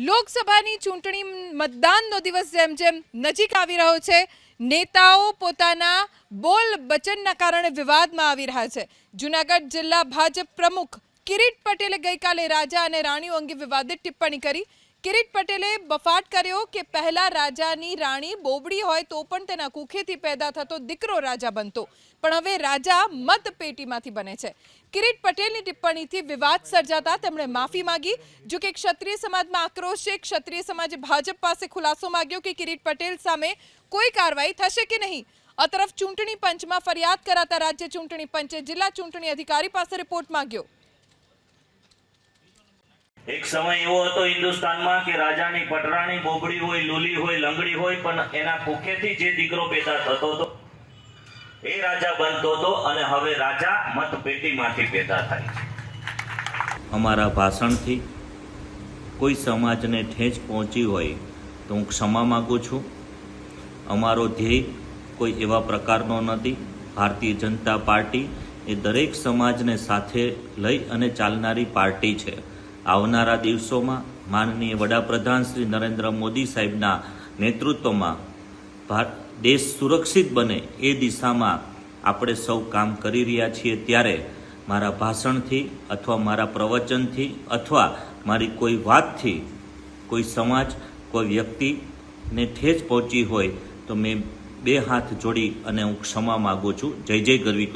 લોકસભાની ચૂંટણી મતદાનનો દિવસ જેમ જેમ નજીક આવી રહ્યો છે, નેતાઓ પોતાના બોલ બચનના કારણે વિવાદમાં આવી રહ્યા છે. જુનાગઢ જિલ્લા ભાજપ પ્રમુખ કિરીટ પટેલે ગઈકાલે રાજા અને રાણીઓ અંગે વિવાદિત ટિપ્પણી કરી. કિરીટ પટેલે બફાટ કર્યો કે પહેલા રાજાની રાણી બોબડી હોય તો પણ તેના કુખેથી પેદા થતો દીકરો રાજા બનતો. પણ હવે રાજા મતપેટીમાંથી બને છે. કિરીટ પટેલની ટિપ્પણીથી વિવાદ સર્જાતા તેમણે માફી માંગી. જો કે ક્ષત્રિય સમાજમાં આક્રોશ છે, ક્ષત્રિય સમાજે ભાજપ પાસે ખુલાસો માંગ્યો કે કિરીટ પટેલ સામે કોઈ કાર્યવાહી થશે કે નહીં? આ તરફ ચૂંટણી પંચમાં ફરિયાદ કરાતા રાજ્ય ચૂંટણી પંચે જિલ્લા ચૂંટણી અધિકારી પાસે રિપોર્ટ માંગ્યો. એક સમય એવો હતો હિન્દુસ્તાનમાં કે રાજાની પટરાણી બોબડી હોય, લુલી હોય, લંગડી હોય, પણ એના કુખેથી જે દીકરો પેદા થતો હતો, એ રાજા બનતો હતો અને હવે રાજા મતપેટીમાંથી પેદા થાય છે. અમારા ભાષણથી કોઈ સમાજને ઠેંચ પહોંચી હોય તો હું ક્ષમા માગું છું. અમારો ધ્યેય કોઈ એવા પ્રકારનો નથી. ભારતીય જનતા પાર્ટી એ દરેક સમાજને સાથે લઈ અને ચાલનારી પાર્ટી છે. આવનારા દિવસોમાં માનનીય વડાપ્રધાન શ્રી નરેન્દ્ર મોદી સાહેબના નેતૃત્વમાં ભારત દેશ સુરક્ષિત બને એ દિશામાં આપણે સૌ કામ કરી રહ્યા છીએ ત્યારે મારા ભાષણથી અથવા મારા પ્રવચનથી અથવા મારી કોઈ વાતથી કોઈ સમાજ, કોઈ વ્યક્તિને ઠેજ પહોંચી હોય તો મેં બે હાથ જોડી અને હું ક્ષમા માગું છું. જય જય ગરવી